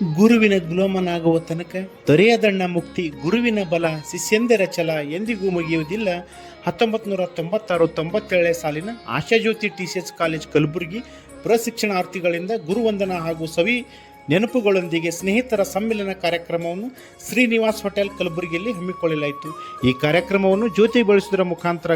ಗುರುವಿನ ಗುಲಾಮನಾಗುವ ತನಕ ದೊರೆಯದಣ್ಣ ಮುಕ್ತಿ, ಗುರುವಿನ ಬಲ, ಶಿಷ್ಯಂದರ ಛಲ ಎಂದಿಗೂ ಮುಗಿಯುವುದಿಲ್ಲ. ಹತ್ತೊಂಬತ್ತು ನೂರ ತೊಂಬತ್ತಾರು, ತೊಂಬತ್ತೇಳನೇ ಸಾಲಿನ Ashajyothi T C S college Kalaburagi ಪ್ರಶಿಕ್ಷಣಾರ್ಥಿಗಳಿಂದ ಗುರುವಂದನ ಹಾಗೂ ಸವಿ ನೆನಪುಗಳೊಂದಿಗೆ ಸ್ನೇಹಿತರ ಸಮ್ಮಿಲನ ಕಾರ್ಯಕ್ರಮವನ್ನು ಶ್ರೀನಿವಾಸ್ ಹೋಟೆಲ್ ಕಲಬುರಗಿಯಲ್ಲಿ ಹಮ್ಮಿಕೊಳ್ಳಲಾಯಿತು. ಈ ಕಾರ್ಯಕ್ರಮವನ್ನು ಜ್ಯೋತಿ ಬೆಳೆಸುವುದರ ಮುಖಾಂತರ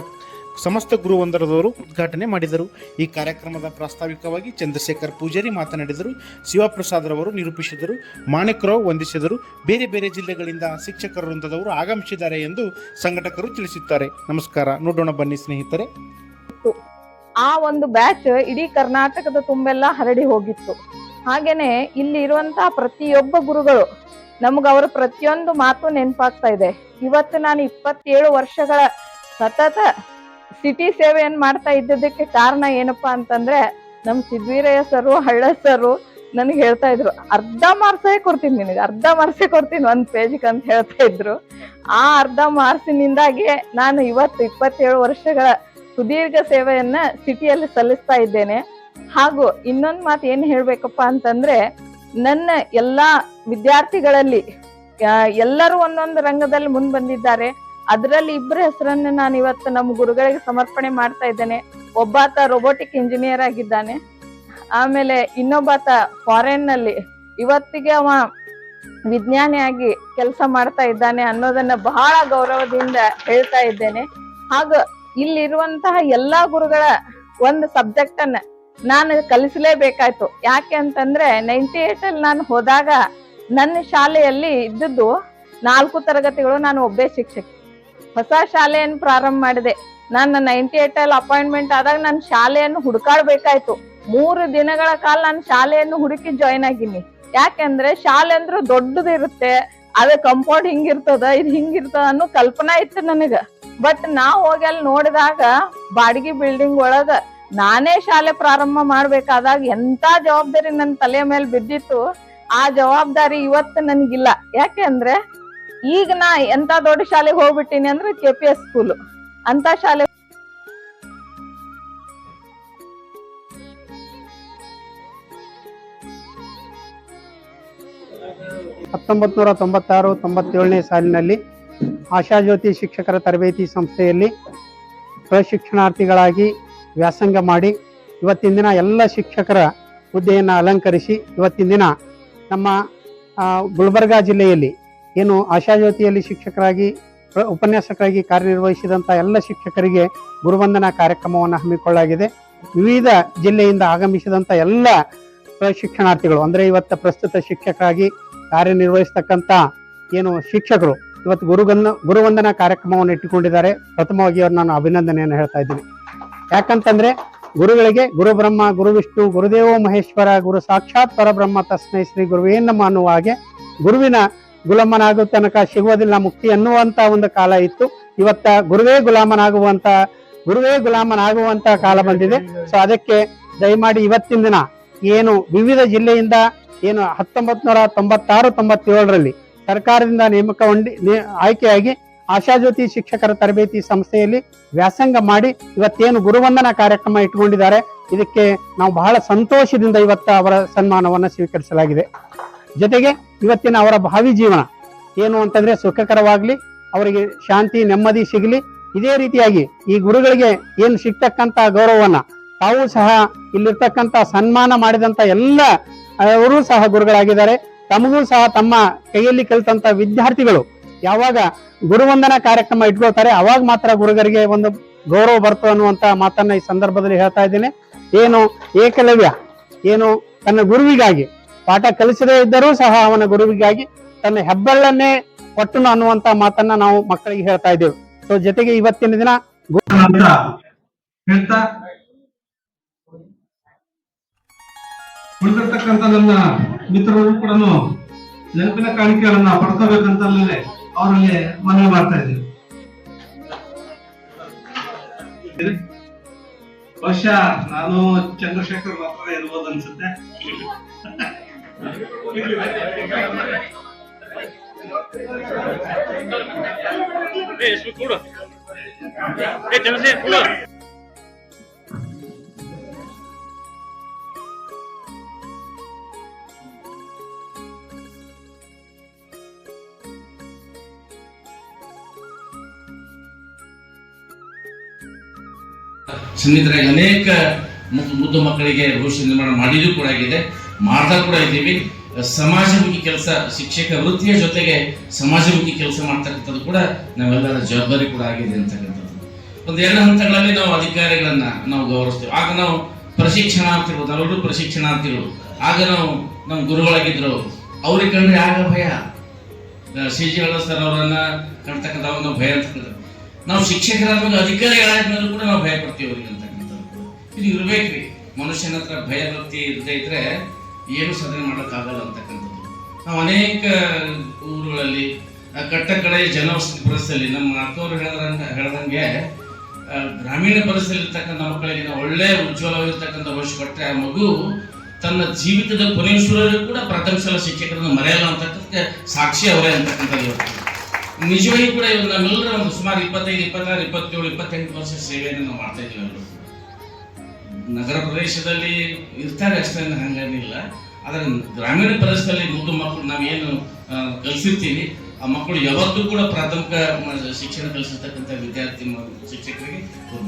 ಸಮಸ್ತ ಗುರುವೊಂದರದವರು ಉದ್ಘಾಟನೆ ಮಾಡಿದರು. ಈ ಕಾರ್ಯಕ್ರಮದ ಪ್ರಾಸ್ತಾವಿಕವಾಗಿ ಚಂದ್ರಶೇಖರ್ ಪೂಜಾರಿ ಮಾತನಾಡಿದರು. ಶಿವಪ್ರಸಾದ್ ರವರು ನಿರೂಪಿಸಿದರು. ಮಾಣಿಕ್ರಾವ್ ವಂದಿಸಿದರು. ಬೇರೆ ಬೇರೆ ಜಿಲ್ಲೆಗಳಿಂದ ಶಿಕ್ಷಕರ ವೃಂದದವರು ಆಗಮಿಸಿದ್ದಾರೆ ಎಂದು ಸಂಘಟಕರು ತಿಳಿಸುತ್ತಾರೆ ನಮಸ್ಕಾರ. ನೋಡೋಣ ಬನ್ನಿ ಸ್ನೇಹಿತರೆ. ಆ ಒಂದು ಬ್ಯಾಚ್ ಇಡೀ ಕರ್ನಾಟಕದ ತುಂಬೆಲ್ಲ ಹರಡಿ ಹೋಗಿತ್ತು. ಹಾಗೇನೆ ಇಲ್ಲಿ ಇರುವಂತಹ ಪ್ರತಿಯೊಬ್ಬ ಗುರುಗಳು ನಮ್ಗ ಅವರ ಪ್ರತಿಯೊಂದು ಮಾತು ನೆನಪಾಗ್ತಾ ಇದೆ. ಇವತ್ತು ನಾನು ಇಪ್ಪತ್ತೇಳು ವರ್ಷಗಳ ಸತತ ಸಿಟಿ ಸೇವೆಯನ್ನು ಮಾಡ್ತಾ ಇದ್ದದಕ್ಕೆ ಕಾರಣ ಏನಪ್ಪಾ ಅಂತಂದ್ರೆ ನಮ್ ಸಿದ್ವೀರಯ್ಯ ಸರು ಹಳ್ಳ ಸರು ನನಗೆ ಹೇಳ್ತಾ ಇದ್ರು, ಅರ್ಧ ಮಾರ್ಸೇ ಕೊಡ್ತೀನಿ ನಿನಗೆ, ಅರ್ಧ ಮಾರ್ಸೇ ಕೊಡ್ತೀನಿ ಒಂದ್ ಪೇಜ್ಗೆ ಅಂತ ಹೇಳ್ತಾ ಇದ್ರು. ಆ ಅರ್ಧ ಮಾರ್ಸಿನಿಂದಾಗಿ ನಾನು ಇವತ್ತು ಇಪ್ಪತ್ತೇಳು ವರ್ಷಗಳ ಸುದೀರ್ಘ ಸೇವೆಯನ್ನ ಸಿಟಿಯಲ್ಲಿ ಸಲ್ಲಿಸ್ತಾ ಇದ್ದೇನೆ. ಹಾಗೂ ಇನ್ನೊಂದು ಮಾತು ಏನ್ ಹೇಳ್ಬೇಕಪ್ಪ ಅಂತಂದ್ರೆ, ನನ್ನ ಎಲ್ಲಾ ವಿದ್ಯಾರ್ಥಿಗಳಲ್ಲಿ ಎಲ್ಲರೂ ಒಂದೊಂದು ರಂಗದಲ್ಲಿ ಮುಂದೆ ಬಂದಿದ್ದಾರೆ. ಅದರಲ್ಲಿ ಇಬ್ಬರ ಹೆಸರನ್ನ ನಾನು ಇವತ್ತು ನಮ್ಮ ಗುರುಗಳಿಗೆ ಸಮರ್ಪಣೆ ಮಾಡ್ತಾ ಇದ್ದೇನೆ. ಒಬ್ಬಾತ ರೋಬೋಟಿಕ್ ಇಂಜಿನಿಯರ್ ಆಗಿದ್ದಾನೆ. ಆಮೇಲೆ ಇನ್ನೊಬ್ಬಾತ ಫಾರಿನ್ನಲ್ಲಿ ಇವತ್ತಿಗೆ ಅವ ವಿಜ್ಞಾನಿಯಾಗಿ ಕೆಲಸ ಮಾಡ್ತಾ ಇದ್ದಾನೆ ಅನ್ನೋದನ್ನ ಬಹಳ ಗೌರವದಿಂದ ಹೇಳ್ತಾ ಇದ್ದೇನೆ. ಹಾಗೂ ಇಲ್ಲಿರುವಂತಹ ಎಲ್ಲಾ ಗುರುಗಳ ಒಂದು ಸಬ್ಜೆಕ್ಟ್ ಅನ್ನ ನಾನು ಕಲಿಸಲೇಬೇಕಾಯ್ತು. ಯಾಕೆ ಅಂತಂದ್ರೆ ನೈಂಟಿ ಏಟ್ ಅಲ್ಲಿ ನಾನು ಹೋದಾಗ ನನ್ನ ಶಾಲೆಯಲ್ಲಿ ಇದ್ದದ್ದು ನಾಲ್ಕು ತರಗತಿಗಳು ನಾನು ಒಬ್ಬೇ ಶಿಕ್ಷಕಿ. ಹೊಸ ಶಾಲೆಯನ್ನು ಪ್ರಾರಂಭ ಮಾಡಿದೆ. ನಾನು ನೈಂಟಿ ಏಟ್ ಅಲ್ಲಿ ಅಪಾಯಿಂಟ್ಮೆಂಟ್ ಆದಾಗ ನಾನು ಶಾಲೆಯನ್ನು ಹುಡುಕಾಡ್ಬೇಕಾಯ್ತು. ಮೂರು ದಿನಗಳ ಕಾಲ ನಾನು ಶಾಲೆಯನ್ನು ಹುಡುಕಿ ಜಾಯ್ನ್ ಆಗಿನಿ. ಯಾಕೆಂದ್ರೆ ಶಾಲೆ ಅಂದ್ರೆ ದೊಡ್ಡದಿರುತ್ತೆ ಅದೇ ಕಂಪೌಂಡ್ ಹಿಂಗಿರ್ತದ, ಇದು ಹಿಂಗಿರ್ತದ ಅನ್ನೋ ಕಲ್ಪನಾ ಇತ್ತು ನನಗ. ಬಟ್ ನಾ ಹೋಗಿ ಅಲ್ಲಿ ನೋಡಿದಾಗ ಬಾಡಿಗೆ ಬಿಲ್ಡಿಂಗ್ ಒಳಗ ನಾನೇ ಶಾಲೆ ಪ್ರಾರಂಭ ಮಾಡ್ಬೇಕಾದಾಗ ಎಂತ ಜವಾಬ್ದಾರಿ ನನ್ನ ತಲೆ ಮೇಲೆ ಬಿದ್ದಿತ್ತು, ಆ ಜವಾಬ್ದಾರಿ ಇವತ್ತು ನನಗಿಲ್ಲ. ಯಾಕೆ ಅಂದ್ರೆ ಈಗ ನಾ ಎಂತ ದೊಡ್ಡ ಶಾಲೆಗೆ ಹೋಗ್ಬಿಟ್ಟಿನಿ ಅಂದ್ರೆ ಕೆ ಪಿ ಎಸ್ ಸ್ಕೂಲ್ ಅಂತ ಶಾಲೆ ಹತ್ತೊಂಬತ್ತು ನೂರ ತೊಂಬತ್ತಾರು ತೊಂಬತ್ತೇಳನೇ ಸಾಲಿನಲ್ಲಿ ಆಶಾಜ್ಯೋತಿ ಶಿಕ್ಷಕರ ತರಬೇತಿ ಸಂಸ್ಥೆಯಲ್ಲಿ ಪ್ರಶಿಕ್ಷಣಾರ್ಥಿಗಳಾಗಿ ವ್ಯಾಸಂಗ ಮಾಡಿ ಇವತ್ತಿನ ದಿನ ಎಲ್ಲ ಶಿಕ್ಷಕರ ಹುದ್ದೆಯನ್ನು ಅಲಂಕರಿಸಿ ಇವತ್ತಿನ ದಿನ ನಮ್ಮ ಗುಲ್ಬರ್ಗಾ ಜಿಲ್ಲೆಯಲ್ಲಿ ಏನು ಆಶಾಜ್ಯೋತಿಯಲ್ಲಿ ಶಿಕ್ಷಕರಾಗಿ ಉಪನ್ಯಾಸಕರಾಗಿ ಕಾರ್ಯನಿರ್ವಹಿಸಿದಂಥ ಎಲ್ಲ ಶಿಕ್ಷಕರಿಗೆ ಗುರುವಂದನಾ ಕಾರ್ಯಕ್ರಮವನ್ನು ಹಮ್ಮಿಕೊಳ್ಳಲಾಗಿದೆ. ವಿವಿಧ ಜಿಲ್ಲೆಯಿಂದ ಆಗಮಿಸಿದಂಥ ಎಲ್ಲ ಪ್ರಶಿಕ್ಷಣಾರ್ಥಿಗಳು, ಅಂದರೆ ಇವತ್ತು ಪ್ರಸ್ತುತ ಶಿಕ್ಷಕರಾಗಿ ಕಾರ್ಯನಿರ್ವಹಿಸ್ತಕ್ಕಂಥ ಏನು ಶಿಕ್ಷಕರು, ಇವತ್ತು ಗುರುಗನ್ನ, ಗುರುವಂದನಾ ಕಾರ್ಯಕ್ರಮವನ್ನು ಇಟ್ಟುಕೊಂಡಿದ್ದಾರೆ. ಪ್ರಥಮವಾಗಿ ಅವ್ರು ನಾನು ಅಭಿನಂದನೆಯನ್ನು ಹೇಳ್ತಾ ಇದ್ದೀನಿ. ಯಾಕಂತಂದ್ರೆ ಗುರುಗಳಿಗೆ ಗುರು ಬ್ರಹ್ಮ, ಗುರು ವಿಷ್ಣು, ಗುರುದೇವೋ ಮಹೇಶ್ವರ, ಗುರು ಸಾಕ್ಷಾತ್ ಪರಬ್ರಹ್ಮ ತಸ್ಮೈ ಶ್ರೀ ಗುರುವೇ ನಮ್ಮ ಅನ್ನುವ ಹಾಗೆ ಗುರುವಿನ ಗುಲಾಮನಾಗುವ ತನಕ ಸಿಗುವುದಿಲ್ಲ ಮುಕ್ತಿ ಅನ್ನುವಂತ ಒಂದು ಕಾಲ ಇತ್ತು. ಇವತ್ತ ಗುರುವೇ ಗುಲಾಮನಾಗುವಂತ ಗುರುವೇ ಗುಲಾಮನಾಗುವಂತ ಕಾಲ ಬಂದಿದೆ. ಸೊ ಅದಕ್ಕೆ ದಯಮಾಡಿ ಇವತ್ತಿನ ದಿನ ಏನು ವಿವಿಧ ಜಿಲ್ಲೆಯಿಂದ ಏನು ಹತ್ತೊಂಬತ್ ನೂರ ತೊಂಬತ್ತಾರು, ತೊಂಬತ್ತೇಳರಲ್ಲಿ ಸರ್ಕಾರದಿಂದ ನೇಮಕಗೊಂಡಿ ಆಯ್ಕೆಯಾಗಿ ಆಶಾಜ್ಯೋತಿ ಶಿಕ್ಷಕರ ತರಬೇತಿ ಸಂಸ್ಥೆಯಲ್ಲಿ ವ್ಯಾಸಂಗ ಮಾಡಿ ಇವತ್ತೇನು ಗುರುವಂದನಾ ಕಾರ್ಯಕ್ರಮ ಇಟ್ಕೊಂಡಿದ್ದಾರೆ ಇದಕ್ಕೆ ನಾವು ಬಹಳ ಸಂತೋಷದಿಂದ ಇವತ್ತ ಅವರ ಸನ್ಮಾನವನ್ನು ಸ್ವೀಕರಿಸಲಾಗಿದೆ. ಜೊತೆಗೆ ಇವತ್ತಿನ ಅವರ ಭಾವಿ ಜೀವನ ಏನು ಅಂತಂದ್ರೆ ಸುಖಕರವಾಗ್ಲಿ, ಅವರಿಗೆ ಶಾಂತಿ, ನೆಮ್ಮದಿ ಸಿಗಲಿ. ಇದೇ ರೀತಿಯಾಗಿ ಈ ಗುರುಗಳಿಗೆ ಏನು ಸಿಗ್ತಕ್ಕಂತ ಗೌರವವನ್ನ ತಾವು ಸಹ ಇಲ್ಲಿರ್ತಕ್ಕಂತ ಸನ್ಮಾನ ಮಾಡಿದಂತ ಎಲ್ಲ ಅವರು ಸಹ ಗುರುಗಳಾಗಿದ್ದಾರೆ. ತಮಗೂ ಸಹ ತಮ್ಮ ಕೈಯಲ್ಲಿ ಕಲಿತಂತ ವಿದ್ಯಾರ್ಥಿಗಳು ಯಾವಾಗ ಗುರುವಂದನಾ ಕಾರ್ಯಕ್ರಮ ಇಟ್ಕೊಳ್ತಾರೆ, ಅವಾಗ ಮಾತ್ರ ಗುರುಗರಿಗೆ ಒಂದು ಗೌರವ ಬರ್ತು ಅನ್ನುವಂತ ಮಾತನ್ನ ಈ ಸಂದರ್ಭದಲ್ಲಿ ಹೇಳ್ತಾ ಇದ್ದೇನೆ. ಏನು ಏಕಲವ್ಯ, ಏನು ತನ್ನ ಗುರುವಿಗಾಗಿ ಪಾಠ ಕಲಿಸದೇ ಇದ್ದರೂ ಸಹ ಅವನ ಗುರುವಿಗಾಗಿ ತನ್ನ ಹೆಬ್ಬೆಳ್ಳನ್ನೇ ಕೊಟ್ಟನು ಅನ್ನುವಂತ ಮಾತನ್ನ ನಾವು ಮಕ್ಕಳಿಗೆ ಹೇಳ್ತಾ ಇದ್ದೇವೆ. ಸೊ ಜೊತೆಗೆ ಇವತ್ತಿನ ದಿನ ಹೇಳ್ತಾ? ಉಳಿದಿರ್ತಕ್ಕಂಥ ನನ್ನ ಮಿತ್ರರು ಕೂಡ ನೆನಪಿನ ಕಾಣಿಕೆಗಳನ್ನ ಪಡ್ಕೋಬೇಕಂತ ಅವರಲ್ಲಿ ಮನವಿ ಮಾಡ್ತಾ ಇದ್ದೀವಿ ಬಹುಶಃ ನಾನು ಚಂದ್ರಶೇಖರ್ ಮಾತ್ರ ಇರ್ಬೋದು ಅನ್ಸುತ್ತೆ. ಎಷ್ಟು ಸ್ನೇಹಿತರಾಗಿ ಅನೇಕ ಮುದ್ದು ಮಕ್ಕಳಿಗೆ ಭವಿಷ್ಯ ನಿರ್ಮಾಣ ಮಾಡಿದ್ದು ಕೂಡ ಆಗಿದೆ. ಮಾಡ್ತಾ ಕೂಡ ಇದ್ದೀವಿ. ಸಮಾಜಮುಖಿ ಕೆಲಸ, ಶಿಕ್ಷಕ ವೃತ್ತಿಯ ಜೊತೆಗೆ ಸಮಾಜಮುಖಿ ಕೆಲಸ ಮಾಡ್ತಕ್ಕಂಥದ್ದು ಕೂಡ ನಾವೆಲ್ಲರ ಜವಾಬ್ದಾರಿ ಕೂಡ ಆಗಿದೆ ಅಂತಕ್ಕಂಥದ್ದು. ಒಂದು ಎರಡು ಹಂತಗಳಲ್ಲಿ ನಾವು ಅಧಿಕಾರಿಗಳನ್ನ ನಾವು ಗೌರವಿಸ್ತೇವೆ. ಆಗ ನಾವು ಪ್ರಶಿಕ್ಷಣಾರ್ಥಿಗಳು ನಾವೆಲ್ಲರೂ ಪ್ರಶಿಕ್ಷಣಾರ್ಥಿಗಳು ಆಗ ನಾವು ನಮ್ಮ ಗುರುಗಳಾಗಿದ್ರು, ಅವ್ರಿಗೆ ಕಂಡ್ರೆ ಆಗ ಭಯ. ಸಿ ಜಿ ಸರ್ ಅವರನ್ನ ಕಾಣ್ತಕ್ಕಂಥ ಒಂದು ಭಯ ಅಂತಕ್ಕಂಥ ನಾವು ಶಿಕ್ಷಕರಾದ್ಮೇಲೆ ಅಧಿಕಾರಿಗಳಾದ್ಮೇಲೆ ಕೂಡ ನಾವು ಭಯ ಪಡ್ತೀವಿ ಅವ್ರಿಗೆ ಅಂತಕ್ಕಂಥದ್ದು. ಇದು ಇರ್ಬೇಕ್ರಿ. ಮನುಷ್ಯನ ಹತ್ರ ಭಯ ಭಕ್ತಿ ಇರದೇ ಇದ್ರೆ ಏನು ಸಾಧನೆ ಮಾಡೋಕ್ಕಾಗಲ್ಲ ಅಂತಕ್ಕಂಥದ್ದು ನಾವು ಅನೇಕ ಊರುಗಳಲ್ಲಿ, ಆ ಕಟ್ಟ ಕಡೆ ಜನವಸತಿ ಪರಿಸ್ಥಿತಿಯಲ್ಲಿ ನಮ್ಮ ಅಕ್ಕವರು ಹೇಳ್ದಂಗೆ ಹೇಳ್ದಂಗೆ ಗ್ರಾಮೀಣ ಪರಿಸ್ಥಿತಿಯಲ್ಲಿ ಮಕ್ಕಳಿಗೆ ನಾವು ಒಳ್ಳೆ ಉಜ್ವಲವಾಗಿರ್ತಕ್ಕಂಥ ಭವಿಷ್ಯ ಕೊಟ್ಟರೆ ಆ ಮಗು ತನ್ನ ಜೀವಿತದ ಕೊನೆಯುವವರೆಗೂ ಕೂಡ ಪ್ರಥಮ ಸಲ ಶಿಕ್ಷಕರನ್ನು ಮರೆಯಲ್ಲ ಅಂತಕ್ಕಂಥ ಸಾಕ್ಷಿ ಅವರೇ ಅಂತಕ್ಕಂಥದ್ದು. ನಿಜವಾಗಿ ಕೂಡ ಇವರು ನಮ್ಮೆಲ್ಲರ ಒಂದು ಸುಮಾರು ಇಪ್ಪತ್ತೈದು, ಇಪ್ಪತ್ತಾರು, ಇಪ್ಪತ್ತೇಳು, ಇಪ್ಪತ್ತೆಂಟು ವರ್ಷ ಸೇವೆಯನ್ನು ನಾವು ಮಾಡ್ತಾ ಇದ್ದೀವಿ ನಗರ ಪ್ರದೇಶದಲ್ಲಿ ಇರ್ತಾರೆ ಅಷ್ಟೇ ಹಂಗೇನಿಲ್ಲ. ಆದರೆ ಗ್ರಾಮೀಣ ಪ್ರದೇಶದಲ್ಲಿ ಮುದ್ದು ಮಕ್ಕಳು ನಾವೇನು ಕಲಿಸಿರ್ತೀವಿ. ಆ ಮಕ್ಕಳು ಯಾವತ್ತೂ ಕೂಡ ಪ್ರಾಥಮಿಕ ಶಿಕ್ಷಣ ಕಲಿಸಿರ್ತಕ್ಕಂಥ ವಿದ್ಯಾರ್ಥಿ ಶಿಕ್ಷಕರಿಗೆ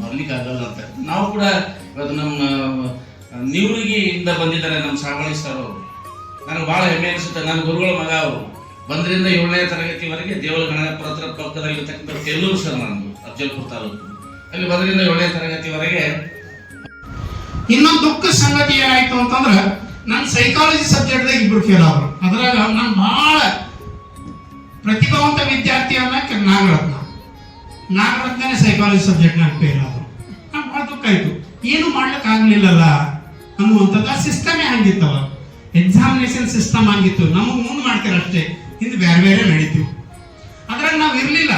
ಬರ್ಲಿಕ್ಕೆ ಆಗಲ್ಲ ಅಂತ. ನಾವು ಕೂಡ ಇವತ್ತು ನಮ್ಮ ನಿವೃಗಿಯಿಂದ ಬಂದಿದ್ದಾರೆ ನಮ್ಮ ಸಾವಳಿ ಸರ್ ಅವರು. ನನಗೆ ಭಾಳ ಹೆಮ್ಮೆ ಅನಿಸುತ್ತೆ. ನನ್ನ ಗುರುಗಳ ಮಗ ಅವರು. ಬಂದರಿಂದ ಏಳನೇ ತರಗತಿವರೆಗೆ ದೇವಳ ಗಣಪುರ ಹತ್ರ ಪಕ್ಕದಲ್ಲಿರ್ತಕ್ಕಂಥ ತೆಲ್ಲೂರು ಸರ್ ನಾನು ಅಫಜಲ್ಪುರ್ ತಾಲೂಕು. ಅಲ್ಲಿ ಬಂದರಿಂದ ಏಳನೇ ತರಗತಿವರೆಗೆ ಇನ್ನೊಂದು ದುಃಖ ಸಂಗತಿ ಏನಾಯ್ತು ಅಂತಂದ್ರೆ ನನ್ನ ಸೈಕಾಲಜಿ ಸಬ್ಜೆಕ್ಟ್ದಾಗ ಇಬ್ರು ಫೇಲ್ ಆದ್ರು. ಅದ್ರಾಗ ನಾನು ಬಹಳ ಪ್ರತಿಭಾವಂತ ವಿದ್ಯಾರ್ಥಿ ಅನ್ನಕ್ಕೆ ನಾಗರತ್ನ. ನಾಗರತ್ನನೇ ಸೈಕಾಲಜಿ ಸಬ್ಜೆಕ್ಟ್ನಾಗ ಫೇಲ್ ಆದ್ರು. ನಂಗೆ ಭಾಳ ದುಃಖ ಆಯ್ತು. ಏನು ಮಾಡ್ಲಿಕ್ಕೆ ಆಗ್ಲಿಲ್ಲಲ್ಲ ಅನ್ನುವಂಥದ್ದು ಆ ಸಿಸ್ಟಮೇ ಹಂಗಿತ್ತವ. ಎಕ್ಸಾಮಿನೇಷನ್ ಸಿಸ್ಟಮ್ ಆಗಿತ್ತು. ನಮಗೆ ಮುಂದೆ ಮಾಡ್ತೀರ ಅಷ್ಟೇ ಹಿಂದೆ ಬೇರೆ ಬೇರೆ ನಡೀತೀವಿ. ಅದ್ರಾಗ ನಾವು ಇರಲಿಲ್ಲ.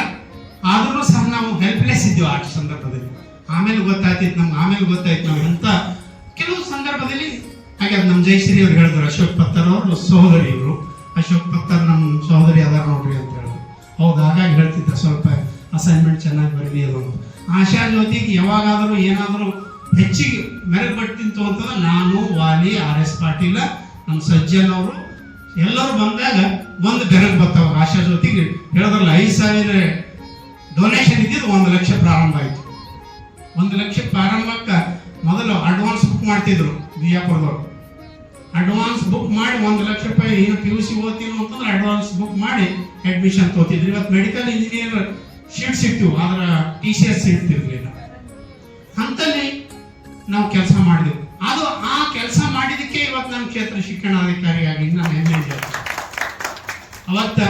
ಆದ್ರೂ ಸಹ ನಾವು ಹೆಲ್ಪ್ಲೆಸ್ ಇದ್ದೀವಿ ಆ ಸಂದರ್ಭದಲ್ಲಿ. ಆಮೇಲೆ ಗೊತ್ತಾಯ್ತಿತ್ತು ನಮ್ಗೆ ಆಮೇಲೆ ಗೊತ್ತಾಯ್ತು ನಾವು ಸಂದರ್ಭದಲ್ಲಿ ಹಾಗೆ ಅದು ನಮ್ಮ ಜಯಶ್ರೀ ಅವ್ರು ಹೇಳಿದ್ರು ಅಶೋಕ್ ಪತ್ತರ್ ಅವರು ಸಹೋದರಿ ಇವರು. ಅಶೋಕ್ ಪತ್ತರ್ ನಮ್ಮ ಸಹೋದರಿ ಅದಾರ ನೋಡ್ರಿ ಅಂತ ಹೇಳಿದ್ರು ಹೌದು? ಹಾಗಾಗಿ ಹೇಳ್ತಿದ್ದೆ ಸ್ವಲ್ಪ ಅಸೈನ್ಮೆಂಟ್ ಚೆನ್ನಾಗಿ ಬರಲಿ ಅದು. ಆಶಾ ಜ್ಯೋತಿಗೆ ಯಾವಾಗಾದರೂ ಏನಾದರೂ ಹೆಚ್ಚಿಗೆ ಮೆರಗು ಅಂತಂದ್ರೆ ನಾನು, ವಾಲಿ, ಆರ್ ಎಸ್ ಪಾಟೀಲ, ನಮ್ಮ ಸಜ್ಜನ್ ಅವರು ಎಲ್ಲರೂ ಬಂದಾಗ ಒಂದು ಬೆರಗು ಬರ್ತಾವ ಆಶಾ ಜ್ಯೋತಿಗೆ ಹೇಳಿದ್ರಲ್ಲ, ಐದು ಸಾವಿರ ಡೊನೇಷನ್ ಇದ್ದಿದ್ದು ಒಂದು ಲಕ್ಷ ಪ್ರಾರಂಭ ಆಯಿತು. ಒಂದು ಲಕ್ಷ ಪ್ರಾರಂಭಕ್ಕೆ ಮೊದಲು ಅಡ್ವಾನ್ಸ್ ಬುಕ್ ಮಾಡ್ತಿದ್ರು ಬಿಜಾಪುರದವ್ರು. ಅಡ್ವಾನ್ಸ್ ಬುಕ್ ಮಾಡಿ ಒಂದು ಲಕ್ಷ ರೂಪಾಯಿ ಏನು ಪಿ ಯು ಸಿ ಓದ್ತೀನೋ ಅಂತಂದ್ರೆ ಅಡ್ವಾನ್ಸ್ ಬುಕ್ ಮಾಡಿ ಅಡ್ಮಿಷನ್ ತಗೋತಿದ್ರು. ಇವತ್ತು ಮೆಡಿಕಲ್ ಇಂಜಿನಿಯರ್ ಶೀಟ್ ಸಿಗ್ತೀವಿ ಆದ್ರೆ ಟಿ ಸಿ ಎಸ್ ಸಿಗ್ತಿರ್ಲಿಲ್ಲ ಅಂತಲ್ಲಿ ನಾವು ಕೆಲಸ ಮಾಡಿದೆವು. ಅದು ಆ ಕೆಲಸ ಮಾಡಿದಕ್ಕೆ ಇವತ್ತು ನಮ್ಮ ಕ್ಷೇತ್ರ ಶಿಕ್ಷಣಾಧಿಕಾರಿಯಾಗಿ ನಾನು ಹೆಮ್ಮೆ. ಅವತ್ತ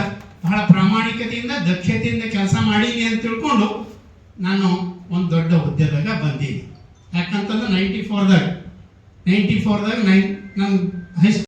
ಬಹಳ ಪ್ರಾಮಾಣಿಕತೆಯಿಂದ, ದಕ್ಷತೆಯಿಂದ ಕೆಲಸ ಮಾಡೀನಿ ಅಂತ ತಿಳ್ಕೊಂಡು ನಾನು ಒಂದು ದೊಡ್ಡ ಹುದ್ದೆದಾಗ ಬಂದೀನಿ ಯಾಕಂತಂದ್ರೆ ನೈಂಟಿ ಫೋರ್ದಾಗ ನೈಂಟಿ ಫೋರ್ದಾಗ ನೈನ್ ನನ್ನ ಹೈಸ್ಕೂಲ್